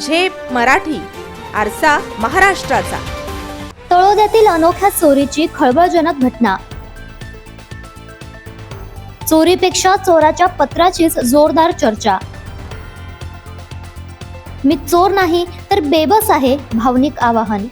झेप मराठी आरसा महाराष्ट्राचा. तळोद्यातील अनोख्या चोरीची खळबळजनक घटना. चोरीपेक्षा चोराच्या पत्राचीच जोरदार चर्चा. मी चोर नाही तर बेबस आहे भावनिक आवाहन.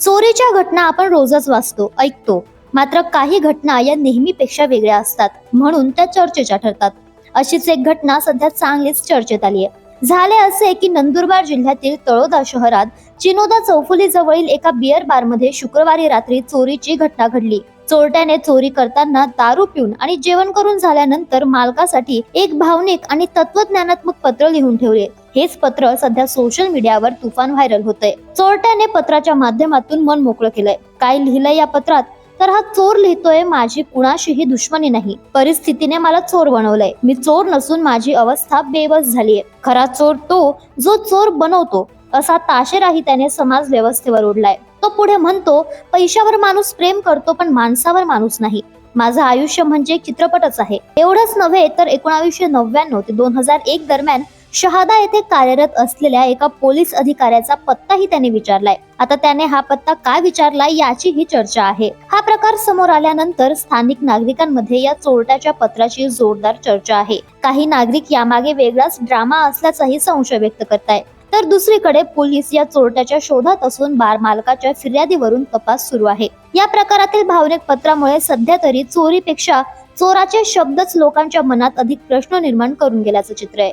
चोरीच्या घटना आपण रोजच वाचतो ऐकतो. मात्र काही घटना या नेहमीपेक्षा वेगळ्या असतात म्हणून त्या चर्चेच्या ठरतात. अशीच एक घटना सध्या चांगलीच चर्चेत आली आहे झाले असे की नंदुरबार जिल्ह्यातील तळोदा शहरात चिनोदा चौफुली जवळील एका बिअर बारमध्ये शुक्रवारी रात्री चोरीची घटना घडली. चोरट्याने चोरी करताना दारू पिऊन आणि जेवण करून झाल्यानंतर मालकासाठी एक भावनिक आणि तत्वज्ञानात्मक पत्र लिहून ठेवले. हेच पत्र सध्या सोशल मीडियावर तुफान व्हायरल होतंय. चोरट्याने पत्राच्या माध्यमातून मन मोकळं केलंय. काय लिहिलंय या पत्रात? तर हा चोर लिहितोय माझी कुणाशीही दुश्मनी नाही. परिस्थितीने मला चोर बनवलंय. मी चोर नसून माझी अवस्था बेबस झालीय. खरा चोर तो जो चोर बनवतो असा ताशेराही त्याने समाज व्यवस्थेवर ओढलाय. तो पुढे म्हणतो पैशावर माणूस प्रेम करतो पण माणसावर माणूस नाही. माझं आयुष्य म्हणजे चित्रपटच आहे. एवढंच नव्हे तर एकोणावीसशे नव्याण्णव ते दोन हजार एक दरम्यान शहादा येथे कार्यरत असलेल्या एका पोलीस अधिकाऱ्याचा पत्ताही त्याने विचारलाय. आता त्याने हा पत्ता काय विचारलाय याची ही चर्चा आहे. हा प्रकार समोर आल्यानंतर स्थानिक नागरिकांमध्ये या चोरट्याच्या पत्राची जोरदार चर्चा आहे. काही नागरिक यामागे वेगळाच ड्रामा असल्याचाही संशय व्यक्त करताय तर दुसरीकडे पोलीस या चोरट्याच्या शोधात असून बार मालकाच्या फिर्यादीवरून तपास सुरू आहे. या प्रकारातील भावनिक पत्रामुळे सध्या तरी चोरीपेक्षा चोराचे शब्दच लोकांच्या मनात अधिक प्रश्न निर्माण करून गेल्याचं चित्र आहे.